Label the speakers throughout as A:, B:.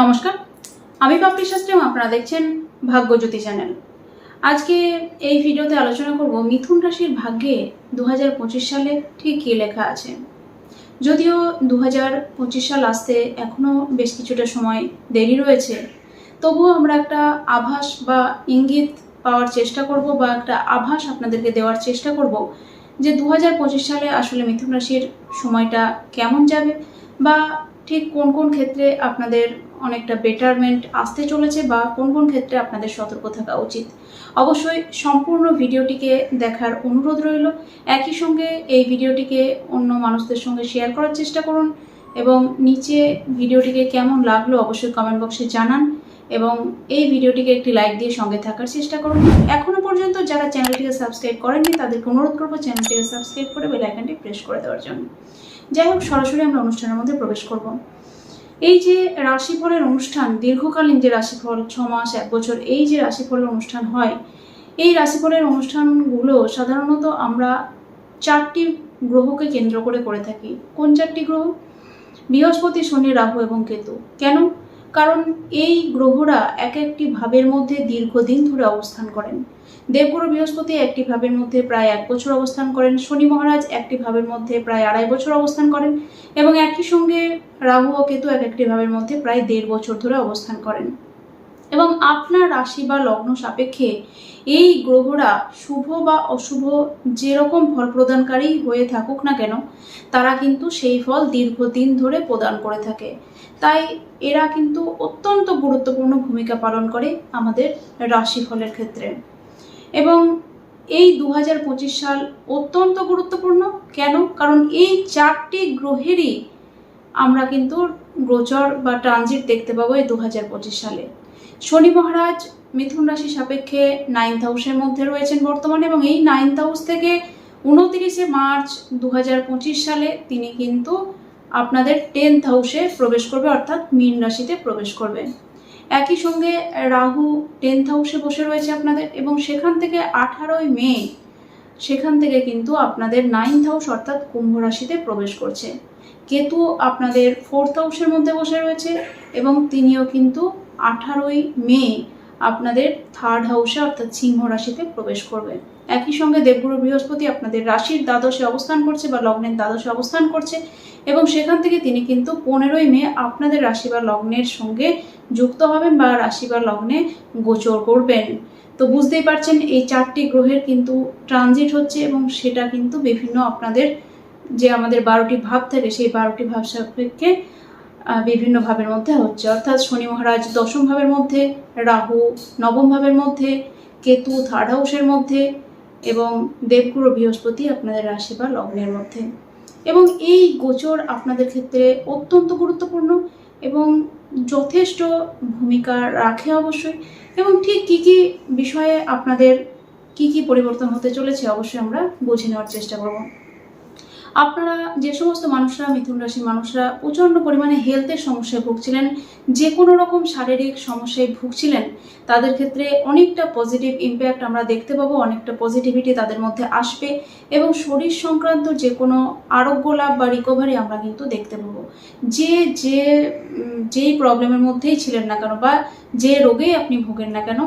A: নমস্কার। আমি পাপড়ি শাস্ত্রী এবং আপনারা দেখছেন ভাগ্যজ্যোতি চ্যানেল। আজকে এই ভিডিওতে আলোচনা করব মিথুন রাশির ভাগ্যে দু হাজার পঁচিশ সালে ঠিক কী লেখা আছে। যদিও দু হাজার পঁচিশ সাল আসতে এখনও বেশ কিছুটা সময় দেরি রয়েছে, তবুও আমরা একটা আভাস বা ইঙ্গিত পাওয়ার চেষ্টা করব বা একটা আভাস আপনাদেরকে দেওয়ার চেষ্টা করব যে দু হাজার পঁচিশ সালে আসলে মিথুন রাশির সময়টা কেমন যাবে বা ঠিক কোন কোন ক্ষেত্রে আপনাদের অনেকটা বেটারমেন্ট আসতে চলেছে বা কোন কোন ক্ষেত্রে আপনাদের সতর্ক থাকা উচিত। অবশ্যই সম্পূর্ণ ভিডিওটিকে দেখার অনুরোধ রইল। একই সঙ্গে এই ভিডিওটিকে অন্য মানুষদের সঙ্গে শেয়ার করার চেষ্টা করুন এবং নিচে ভিডিওটিকে কেমন লাগল অবশ্যই কমেন্ট বক্সে জানান এবং এই ভিডিওটিকে একটি লাইক দিয়ে সঙ্গে থাকার চেষ্টা করুন। এখনও পর্যন্ত যারা চ্যানেলটিকে সাবস্ক্রাইব করেননি, তাদেরকে অনুরোধ করব চ্যানেলটিকে সাবস্ক্রাইব করে বেল আইকনটি প্রেস করে দেওয়ার জন্য। যাই হোক, সরাসরি আমরা অনুষ্ঠানের মধ্যে প্রবেশ করব। এই যে রাশিফলের অনুষ্ঠান, দীর্ঘকালীন যে রাশিফল ছ মাস এক বছর, এই যে রাশিফলের অনুষ্ঠান হয়, এই রাশিফলের অনুষ্ঠানগুলো সাধারণত আমরা চারটি গ্রহকে কেন্দ্র করে করে থাকি। কোন চারটি গ্রহ? বৃহস্পতি, শনি, রাহু এবং কেতু। কেন? কারণ এই গ্রহরা এক একটি ভাবের মধ্যে দীর্ঘদিন ধরে অবস্থান করেন। দেবগুরু বৃহস্পতি একটি ভাবের মধ্যে প্রায় এক বছর অবস্থান করেন, শনি মহারাজ একটি ভাবের মধ্যে প্রায় আড়াই বছর অবস্থান করেন এবং একই সঙ্গে রাহু ও কেতু এক একটি ভাবের মধ্যে প্রায় দেড় বছর ধরে অবস্থান করেন। এবং আপনার রাশি বা লগ্ন সাপেক্ষে এই গ্রহরা শুভ বা অশুভ যেরকম ফল প্রদানকারী হয়ে থাকুক না কেন, তারা কিন্তু সেই ফল দীর্ঘদিন ধরে প্রদান করে থাকে। তাই এরা কিন্তু অত্যন্ত গুরুত্বপূর্ণ ভূমিকা পালন করে আমাদের রাশিফলের ক্ষেত্রে। এবং এই দু হাজার পঁচিশ সাল অত্যন্ত গুরুত্বপূর্ণ। কেন? কারণ এই চারটি গ্রহেরই আমরা কিন্তু গোচর বা ট্রানজিট দেখতে পাবো এই দু হাজার পঁচিশ সালে। শনি মহারাজ মিথুন রাশি সাপেক্ষে নাইন্থ হাউসের মধ্যে রয়েছেন বর্তমানে এবং এই নাইন্থ হাউস থেকে উনতিরিশে মার্চ দু হাজার পঁচিশ সালে তিনি কিন্তু আপনাদের টেন্থ হাউসে প্রবেশ করবে, অর্থাৎ মীন রাশিতে প্রবেশ করবে। একই সঙ্গে রাহু টেন্থ হাউসে বসে রয়েছে আপনাদের এবং সেখান থেকে আঠারোই মে সেখান থেকে কিন্তু আপনাদের নাইন্থ হাউস অর্থাৎ কুম্ভ রাশিতে প্রবেশ করছে। কেতু আপনাদের ফোর্থ হাউসের মধ্যে বসে রয়েছে এবং তিনিও কিন্তু আঠারোই মে আপনাদের থার্ড হাউসে অর্থাৎ সিংহ রাশিতে প্রবেশ করবে। একই সঙ্গে দেবগুরু বৃহস্পতি আপনাদের রাশির দ্বাদশে অবস্থান করছে বা লগ্নের দ্বাদশে অবস্থান করছে এবং সেখান থেকে তিনি কিন্তু পনেরোই মে আপনাদের রাশি বা লগ্নের সঙ্গে যুক্ত হবেন বা রাশি বা লগ্নে গোচর করবেন। তো বুঝতেই পারছেন এই চারটি গ্রহের কিন্তু ট্রানজিট হচ্ছে এবং সেটা কিন্তু বিভিন্ন আপনাদের যে আমাদের বারোটি ভাব থাকে সেই বারোটি ভাব সাপেক্ষে বিভিন্ন ভাবের মধ্যে হচ্ছে। অর্থাৎ শনি মহারাজ দশম ভাবের মধ্যে, রাহু নবম ভাবের মধ্যে, কেতু থার্ড হাউসের মধ্যে এবং দেবগুরু বৃহস্পতি আপনাদের রাশি বা লগ্নের মধ্যে। এবং এই গোচর আপনাদের ক্ষেত্রে অত্যন্ত গুরুত্বপূর্ণ এবং যথেষ্ট ভূমিকা রাখে অবশ্যই। এবং ঠিক কী কী বিষয়ে আপনাদের কি কি পরিবর্তন হতে চলেছে অবশ্যই আমরা বুঝে নেওয়ার চেষ্টা করব। আপনারা যে সমস্ত মানুষরা, মিথুন রাশির মানুষরা প্রচণ্ড পরিমাণে হেলথের সমস্যায় ভুগছিলেন যে কোনো রকম শারীরিক সমস্যায় ভুগছিলেন, তাদের ক্ষেত্রে অনেকটা পজিটিভ ইম্প্যাক্ট আমরা দেখতে পাবো, অনেকটা পজিটিভিটি তাদের মধ্যে আসবে এবং শরীর সংক্রান্ত যে কোনো আরোগ্য লাভ বা রিকভারি আমরা কিন্তু দেখতে পাবো। যে যে যেই প্রবলেমের মধ্যেই ছিলেন না কেন বা যে রোগেই আপনি ভোগেন না কেন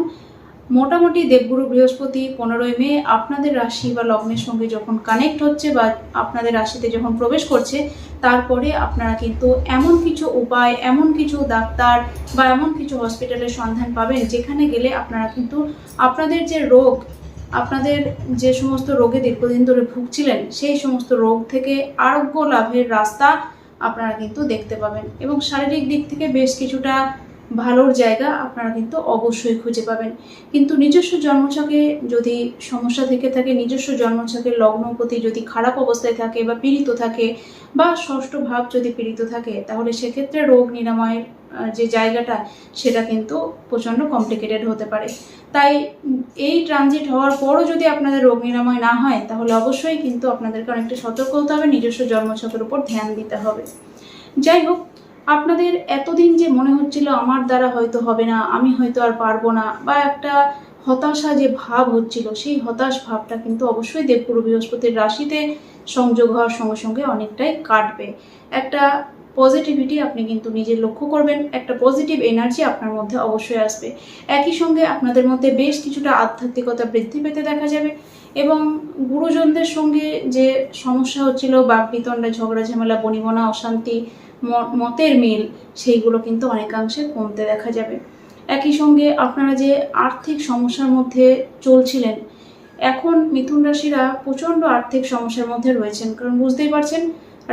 A: মোটামুটি দেবগুরু বৃহস্পতি পনেরোই মে আপনাদের রাশি বা লগ্নের সঙ্গে যখন কানেক্ট হচ্ছে বা আপনাদের রাশিতে যখন প্রবেশ করছে, তারপরে আপনারা কিন্তু এমন কিছু উপায়, এমন কিছু ডাক্তার বা এমন কিছু হসপিটালের সন্ধান পাবেন, যেখানে গেলে আপনারা কিন্তু আপনাদের যে রোগ, আপনাদের যে সমস্ত রোগে দীর্ঘদিন ধরে ভুগছিলেন, সেই সমস্ত রোগ থেকে আরোগ্য লাভের রাস্তা আপনারা কিন্তু দেখতে পাবেন। এবং শারীরিক দিক থেকে বেশ কিছুটা ভালোর জায়গা আপনারা কিন্তু অবশ্যই খুঁজে পাবেন। কিন্তু নিজস্ব জন্মছকে যদি সমস্যা থেকে থাকে, নিজস্ব জন্মছকের লগ্নপতি যদি খারাপ অবস্থায় থাকে বা পীড়িত থাকে বা ষষ্ঠ ভাব যদি পীড়িত থাকে, তাহলে সেক্ষেত্রে রোগ নিরাময়ের যে জায়গাটা, সেটা কিন্তু প্রচণ্ড কমপ্লিকেটেড হতে পারে। তাই এই ট্রানজিট হওয়ার পরও যদি আপনাদের রোগ নিরাময় না হয়, তাহলে অবশ্যই কিন্তু আপনাদেরকে অনেকটা সতর্ক হতে হবে। নিজস্ব জন্মছকের উপর ধ্যান দিতে হবে। যাই হোক আপনাদের এতদিন যে মনে হচ্ছিল আমার দ্বারা হয়তো হবে না, আমি হয়তো আর পারব না, বা একটা হতাশা যে ভাব হচ্ছিল, সেই হতাশ ভাবটা কিন্তু অবশ্যই দেবগুরু বৃহস্পতির রাশিতে সংযোগ হওয়ার সঙ্গে সঙ্গে অনেকটাই কাটবে। একটা পজিটিভিটি আপনি কিন্তু নিজে লক্ষ্য করবেন, একটা পজিটিভ এনার্জি আপনার মধ্যে অবশ্যই আসবে। একই সঙ্গে আপনাদের মধ্যে বেশ কিছুটা আধ্যাত্মিকতা বৃদ্ধি পেতে দেখা যাবে এবং গুরুজনদের সঙ্গে যে সমস্যা হচ্ছিল বাকবিতণ্ডা ঝগড়া ঝামেলা, বনিবনা, অশান্তি মতের মিল, সেইগুলো কিন্তু অনেকাংশে কমতে দেখা যাবে। একই সঙ্গে আপনারা যে আর্থিক সমস্যার মধ্যে চলছিলেন, এখন মিথুন রাশিরা প্রচণ্ড আর্থিক সমস্যার মধ্যে রয়েছেন। কারণ বুঝতেই পারছেন,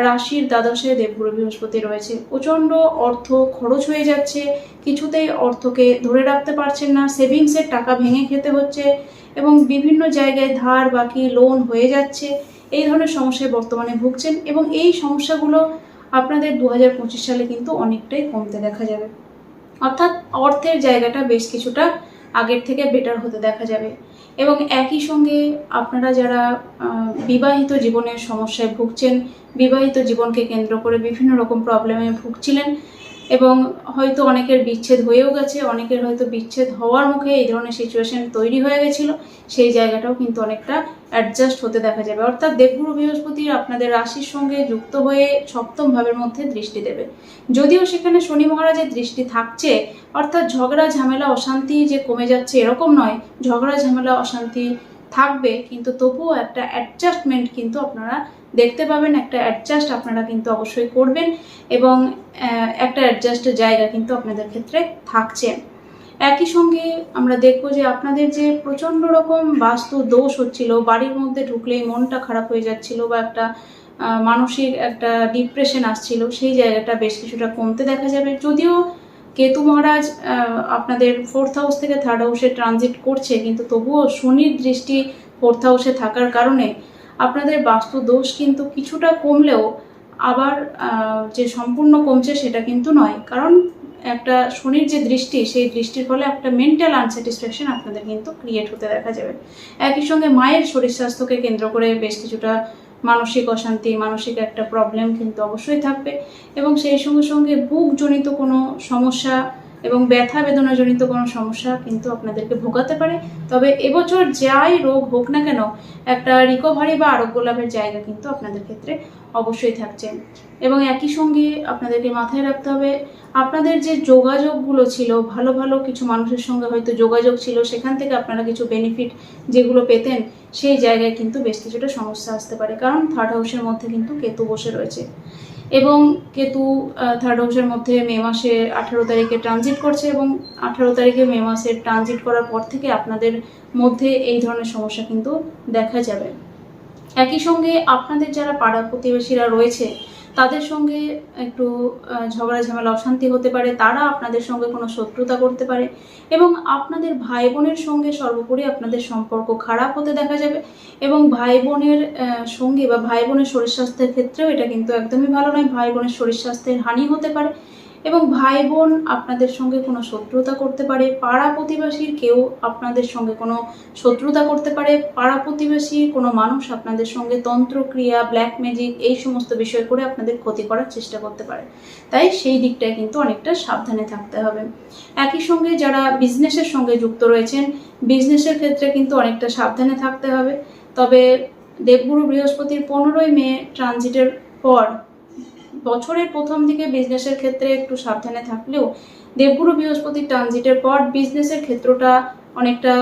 A: রাশির দ্বাদশে দেবগুরু বৃহস্পতি রয়েছে। প্রচণ্ড অর্থ খরচ হয়ে যাচ্ছে, কিছুতেই অর্থকে ধরে রাখতে পারছেন না, সেভিংসের টাকা ভেঙে খেতে হচ্ছে এবং বিভিন্ন জায়গায় ধার বাকি লোন হয়ে যাচ্ছে। এই ধরনের সমস্যায় বর্তমানে ভুগছেন এবং এই সমস্যাগুলো আপনাদের দু হাজার পঁচিশ সালে কিন্তু অনেকটাই কমতে দেখা যাবে। অর্থাৎ অর্থের জায়গাটা বেশ কিছুটা আগের থেকে বেটার হতে দেখা যাবে। এবং একই সঙ্গে আপনারা যারা বিবাহিত জীবনের সমস্যায় ভুগছেন, বিবাহিত জীবনকে কেন্দ্র করে বিভিন্ন রকম প্রবলেমে ভুগছিলেন এবং হয়তো অনেকের বিচ্ছেদ হয়েও গেছে, অনেকের হয়তো বিচ্ছেদ হওয়ার মুখে এই ধরনের সিচুয়েশন তৈরি হয়ে গেছিল। সেই জায়গাটাও কিন্তু অনেকটা অ্যাডজাস্ট হতে দেখা যাবে। অর্থাৎ দেবগুরু বৃহস্পতি আপনাদের রাশির সঙ্গে যুক্ত হয়ে সপ্তম ভাবের মধ্যে দৃষ্টি দেবে। যদিও সেখানে শনি মহারাজের দৃষ্টি থাকছে, অর্থাৎ ঝগড়া, ঝামেলা, অশান্তি যে কমে যাচ্ছে এরকম নয়। ঝগড়া, ঝামেলা, অশান্তি থাকবে, কিন্তু তবুও একটা অ্যাডজাস্টমেন্ট কিন্তু আপনারা দেখতে পাবেন, একটা অ্যাডজাস্ট আপনারা কিন্তু অবশ্যই করবেন এবং একটা অ্যাডজাস্টের জায়গা কিন্তু আপনাদের ক্ষেত্রে থাকছে। একই সঙ্গে আমরা দেখব যে আপনাদের যে প্রচণ্ড রকম বাস্তু দোষ হচ্ছিল, বাড়ির মধ্যে ঢুকলেই মনটা খারাপ হয়ে যাচ্ছিল বা একটা মানসিক একটা ডিপ্রেশন আসছিল, সেই জায়গাটা বেশ কিছুটা কমতে দেখা যাবে। যদিও কেতু মহারাজ আপনাদের ফোর্থ হাউস থেকে থার্ড হাউসে ট্রানজিট করছে, কিন্তু তবুও শনির দৃষ্টি ফোর্থ হাউসে থাকার কারণে আপনাদের বাস্তু দোষ কিন্তু কিছুটা কমলেও আবার যে সম্পূর্ণ কমছে সেটা কিন্তু নয়। কারণ একটা শনির যে দৃষ্টি, সেই দৃষ্টির ফলে একটা মেন্টাল আনস্যাটিসফ্যাকশন আপনাদের কিন্তু ক্রিয়েট হতে দেখা যাবে। একই সঙ্গে মায়ের শরীর স্বাস্থ্যকে কেন্দ্র করে বেশ কিছুটা মানসিক অশান্তি, মানসিক একটা প্রবলেম কিন্তু অবশ্যই থাকবে। এবং সেই সঙ্গে সঙ্গে বুকজনিত কোনো সমস্যা এবং ব্যথা বেদনাজনিত কোনো সমস্যা কিন্তু আপনাদেরকে ভোগাতে পারে। তবে এবছর যাই রোগ হোক না কেন, একটা রিকভারি বা আরোগ্য লাভের জায়গা কিন্তু আপনাদের ক্ষেত্রে অবশ্যই থাকছে। এবং একই সঙ্গে আপনাদেরকে মাথায় রাখতে হবে, আপনাদের যে যোগাযোগগুলো ছিল, ভালো ভালো কিছু মানুষের সঙ্গে হয়তো যোগাযোগ ছিল, সেখান থেকে আপনারা কিছু বেনিফিট যেগুলো পেতেন, সেই জায়গায় কিন্তু বেশ কিছুটা সমস্যা আসতে পারে। কারণ থার্ড হাউসের মধ্যে কিন্তু কেতু বসে রয়েছে। এবং কেতু থার্ড হাউসের মধ্যে মে মাসে আঠারো তারিখে ট্রানজিট করছে এবং আঠারো তারিখে মে মাসে ট্রানজিট করার পর থেকে আপনাদের মধ্যে এই ধরনের সমস্যা কিন্তু দেখা যাবে। একই সঙ্গে আপনাদের যারা পাড়া প্রতিবেশীরা রয়েছে তাদের সঙ্গে একটু ঝগড়া ঝামেলা, অশান্তি হতে পারে, তারা আপনাদের সঙ্গে কোনো শত্রুতা করতে পারে এবং আপনাদের ভাই বোনের সঙ্গে সর্বোপরি আপনাদের সম্পর্ক খারাপ হতে দেখা যাবে এবং ভাই বোনের সঙ্গে বা ভাই বোনের শরীর স্বাস্থ্যের ক্ষেত্রেও এটা কিন্তু একদমই ভালো নয়। ভাই বোনের শরীর স্বাস্থ্যের হানি হতে পারে এবং ভাই বোন আপনাদের সঙ্গে কোনো শত্রুতা করতে পারে, পাড়া প্রতিবেশীর কেউ আপনাদের সঙ্গে কোনো শত্রুতা করতে পারে, পাড়া প্রতিবেশী কোনো মানুষ আপনাদের সঙ্গে তন্ত্রক্রিয়া ব্ল্যাক ম্যাজিক এই সমস্ত বিষয় করে আপনাদের ক্ষতি করার চেষ্টা করতে পারে। তাই সেই দিকটায় কিন্তু অনেকটা সাবধানে থাকতে হবে। একই সঙ্গে যারা বিজনেসের সঙ্গে যুক্ত রয়েছেন বিজনেসের ক্ষেত্রে কিন্তু অনেকটা সাবধানে থাকতে হবে। তবে দেবগুরু বৃহস্পতির পনেরোই মে ট্রানজিটের পর বছরের প্রথম দিকে বিজনেসের ক্ষেত্রে একটু সাবধানে থাকলেও দেবগুরু বৃহস্পতির ট্রানজিটের পর বিজনেসের ক্ষেত্রটা অনেকটা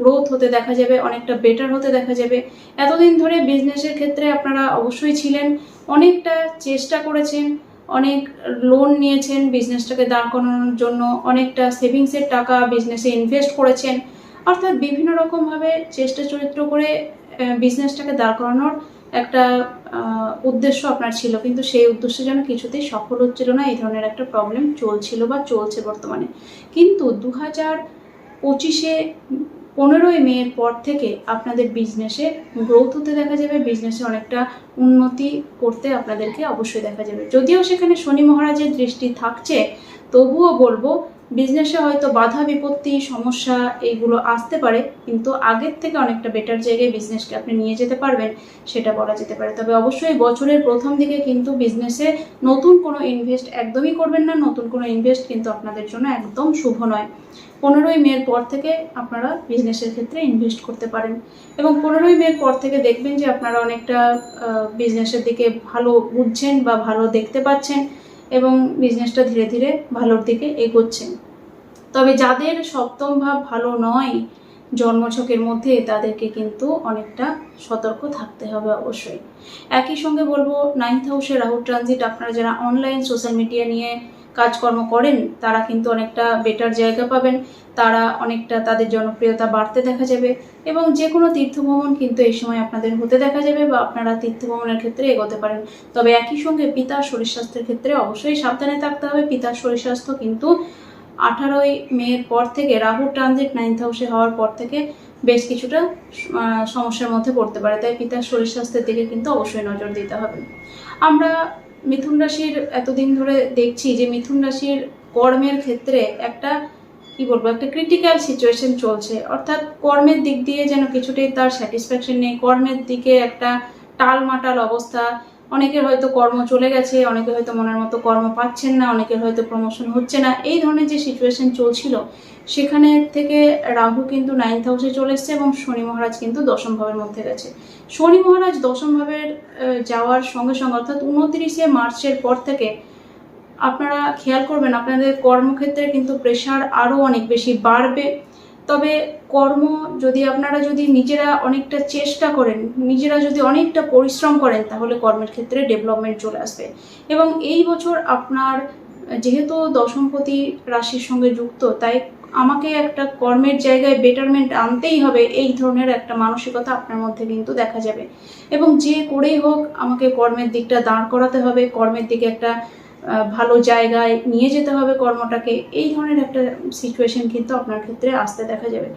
A: গ্রোথ হতে দেখা যাবে, অনেকটা বেটার হতে দেখা যাবে। এতদিন ধরে বিজনেসের ক্ষেত্রে আপনারা অবশ্যই ছিলেন, অনেকটা চেষ্টা করেছেন, অনেক লোন নিয়েছেন বিজনেসটাকে দাঁড় করানোর জন্য, অনেকটা সেভিংসের টাকা বিজনেসে ইনভেস্ট করেছেন। অর্থাৎ বিভিন্ন রকমভাবে চেষ্টা চরিত্র করে বিজনেসটাকে দাঁড় করানোর একটা উদ্দেশ্য আপনার ছিল। কিন্তু সেই উদ্দেশ্য যেন কিছুতেই সফল হচ্ছিল না, এই ধরনের একটা প্রবলেম চলছিল বা চলছে বর্তমানে। কিন্তু দু হাজার পঁচিশে, পনেরোই মের পর থেকে আপনাদের বিজনেসে গ্রোথ হতে দেখা যাবে বিজনেসে অনেকটা উন্নতি করতে আপনাদেরকে অবশ্যই দেখা যাবে। যদিও সেখানে শনি মহারাজের দৃষ্টি থাকছে, তবুও বলব বিজনেসে হয়তো বাধা, বিপত্তি, সমস্যা এইগুলো আসতে পারে, কিন্তু আগের থেকে অনেকটা বেটার জায়গায় বিজনেসকে আপনি নিয়ে যেতে পারবেন, সেটা বলা যেতে পারে। তবে অবশ্যই বছরের প্রথম দিকে কিন্তু বিজনেসে নতুন কোনো ইনভেস্ট একদমই করবেন না, নতুন কোনো ইনভেস্ট কিন্তু আপনাদের জন্য একদম শুভ নয়। পনেরোই মের পর থেকে আপনারা বিজনেসের ক্ষেত্রে ইনভেস্ট করতে পারেন এবং পনেরোই মের পর থেকে দেখবেন যে আপনারা অনেকটা বিজনেসের দিকে ভালো বুঝছেন বা ভালো দেখতে পাচ্ছেন। এবং বিজনেসটা ধীরে ধীরে ভালোর দিকে এগোচ্ছে। তবে যাদের সপ্তম ভাব ভালো নয়, জন্মছকের মধ্যে তাদেরকে কিন্তু অনেকটা সতর্ক থাকতে হবে অবশ্যই। একই সঙ্গে বলব নাইন্থ হাউসে রাহুল ট্রানজিট আপনারা যারা অনলাইন সোশ্যাল মিডিয়া নিয়ে কাজকর্ম করেন, তারা কিন্তু অনেকটা বেটার জায়গা পাবেন। তারা অনেকটা তাদের জনপ্রিয়তা বাড়তে দেখা যাবে এবং যে কোনো তীর্থ ভ্রমণ কিন্তু এই সময় আপনাদের হতে দেখা যাবে বা আপনারা তীর্থ ভ্রমণের ক্ষেত্রে এগোতে পারেন। তবে একই সঙ্গে পিতার শরীর স্বাস্থ্যের ক্ষেত্রে অবশ্যই সাবধানে থাকতে হবে। পিতার শরীর স্বাস্থ্য কিন্তু আঠারোই মের পর থেকে, রাহু ট্রানজিট নাইন্থ হাউসে হওয়ার পর থেকে বেশ কিছুটা সমস্যার মধ্যে পড়তে পারে। তাই পিতার শরীর স্বাস্থ্যের দিকে কিন্তু অবশ্যই নজর দিতে হবে। আমরা মিথুন রাশির এতদিন ধরে দেখছি যে মিথুন রাশির কর্মের ক্ষেত্রে একটা, কি বলব, একটা ক্রিটিক্যাল সিচুয়েশন চলছে। অর্থাৎ কর্মের দিক দিয়ে যেন কিছুটাই তার স্যাটিসফ্যাকশন নেই, কর্মের দিকে একটা টাল টালমাটাল অবস্থা অনেকের হয়তো কর্ম চলে গেছে, অনেকে হয়তো মনের মতো কর্ম পাচ্ছেন না, অনেকের হয়তো প্রমোশন হচ্ছে না। এই ধরনের যে সিচুয়েশন চলছিল, সেখানে থেকে রাহু কিন্তু নাইন্থ হাউসে চলে এসছে এবং শনি মহারাজ কিন্তু দশম ভাবের মধ্যে গেছে। শনি মহারাজ দশম ভাবের যাওয়ার সঙ্গে সঙ্গে, অর্থাৎ উনত্রিশে মার্চের পর থেকে, আপনারা খেয়াল করবেন, আপনাদের কর্মক্ষেত্রে কিন্তু প্রেশার আরও অনেক বেশি বাড়বে। তবে কর্ম যদি আপনারা যদি নিজেরা অনেকটা চেষ্টা করেন, নিজেরা যদি অনেকটা পরিশ্রম করেন, তাহলে কর্মের ক্ষেত্রে ডেভেলপমেন্ট চলে আসবে। এবং এই বছর আপনার, যেহেতু দশমপতি রাশির সঙ্গে যুক্ত, তাই আমাকে একটা কর্মের জায়গায় বেটারমেন্ট আনতেই হবে, এই ধরনের একটা মানসিকতা আপনার মধ্যে কিন্তু দেখা যাবে। এবং যে করেই হোক, আমাকে কর্মের দিকটা দাঁড় করাতে হবে, কর্মের দিকে একটা ভালো জায়গায় নিয়ে যেতে হবে কর্মটাকে, এই ধরনের একটা সিচুয়েশন কিন্তু আপনার ক্ষেত্রে আসতে দেখা যাবে।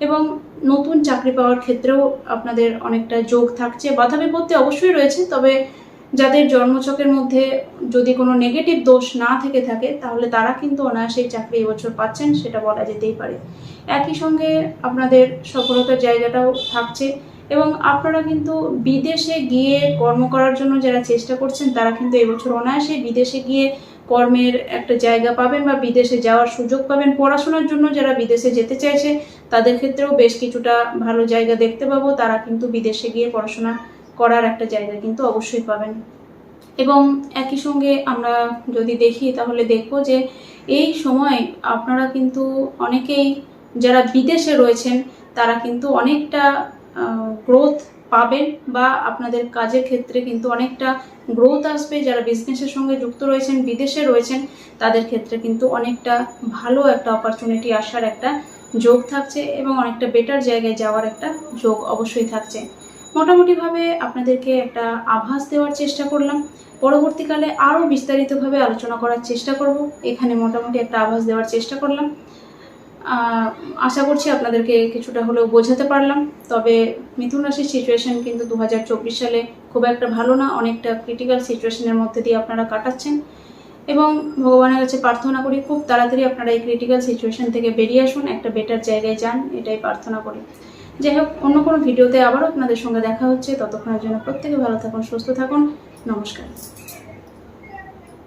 A: এবং নতুন চাকরি পাওয়ার ক্ষেত্রেও আপনাদের অনেকটা যোগ থাকছে। বাধা বিপত্তি অবশ্যই রয়েছে, তবে যাদের জন্মচকের মধ্যে যদি কোনো নেগেটিভ দোষ না থেকে থাকে, তাহলে তারা কিন্তু অনায়াসেই চাকরি এবছর পাচ্ছেন, সেটা বলা যেতেই পারে। একই সঙ্গে আপনাদের সফলতার জায়গাটাও থাকছে। এবং আপনারা কিন্তু বিদেশে গিয়ে কর্ম করার জন্য যারা চেষ্টা করছেন, তারা কিন্তু এবছর অনায়াসে বিদেশে গিয়ে কর্মের একটা জায়গা পাবেন বা বিদেশে যাওয়ার সুযোগ পাবেন। পড়াশোনার জন্য যারা বিদেশে যেতে চাইছে, তাদের ক্ষেত্রেও বেশ কিছুটা ভালো জায়গা দেখতে পাবো। তারা কিন্তু বিদেশে গিয়ে পড়াশোনা করার একটা জায়গা কিন্তু অবশ্যই পাবেন। এবং একই সঙ্গে আমরা যদি দেখি, তাহলে দেখব যে এই সময় আপনারা কিন্তু অনেকেই যারা বিদেশে রয়েছেন, তারা কিন্তু অনেকটা গ্রোথ পাবেন বা আপনাদের কাজের ক্ষেত্রে কিন্তু অনেকটা গ্রোথ আসবে। যারা বিজনেসের সঙ্গে যুক্ত রয়েছেন, বিদেশে রয়েছেন, তাদের ক্ষেত্রে কিন্তু অনেকটা ভালো একটা অপরচুনিটি আসার একটা যোগ থাকছে এবং অনেকটা বেটার জায়গায় যাওয়ার একটা যোগ অবশ্যই থাকছে। মোটামুটিভাবে আপনাদেরকে একটা আভাস দেওয়ার চেষ্টা করলাম। পরবর্তীকালে আরও বিস্তারিতভাবে আলোচনা করার চেষ্টা করব। এখানে মোটামুটি একটা আভাস দেওয়ার চেষ্টা করলাম। আশা করছি আপনাদেরকে কিছুটা হলেও বোঝাতে পারলাম। তবে মিথুন রাশির সিচুয়েশন কিন্তু দু হাজার চব্বিশ সালে খুব একটা ভালো না। অনেকটা ক্রিটিক্যাল সিচুয়েশনের মধ্যে দিয়ে আপনারা কাটাচ্ছেন। এবং ভগবানের কাছে প্রার্থনা করি, খুব তাড়াতাড়ি আপনারা এই ক্রিটিক্যাল সিচুয়েশন থেকে বেরিয়ে আসুন। একটা বেটার জায়গায় যান, এটাই প্রার্থনা করি। যাই হোক, অন্য কোনো ভিডিওতে আবারও আপনাদের সঙ্গে দেখা হচ্ছে। ততক্ষণের জন্য প্রত্যেকে ভালো থাকুন, সুস্থ থাকুন। নমস্কার।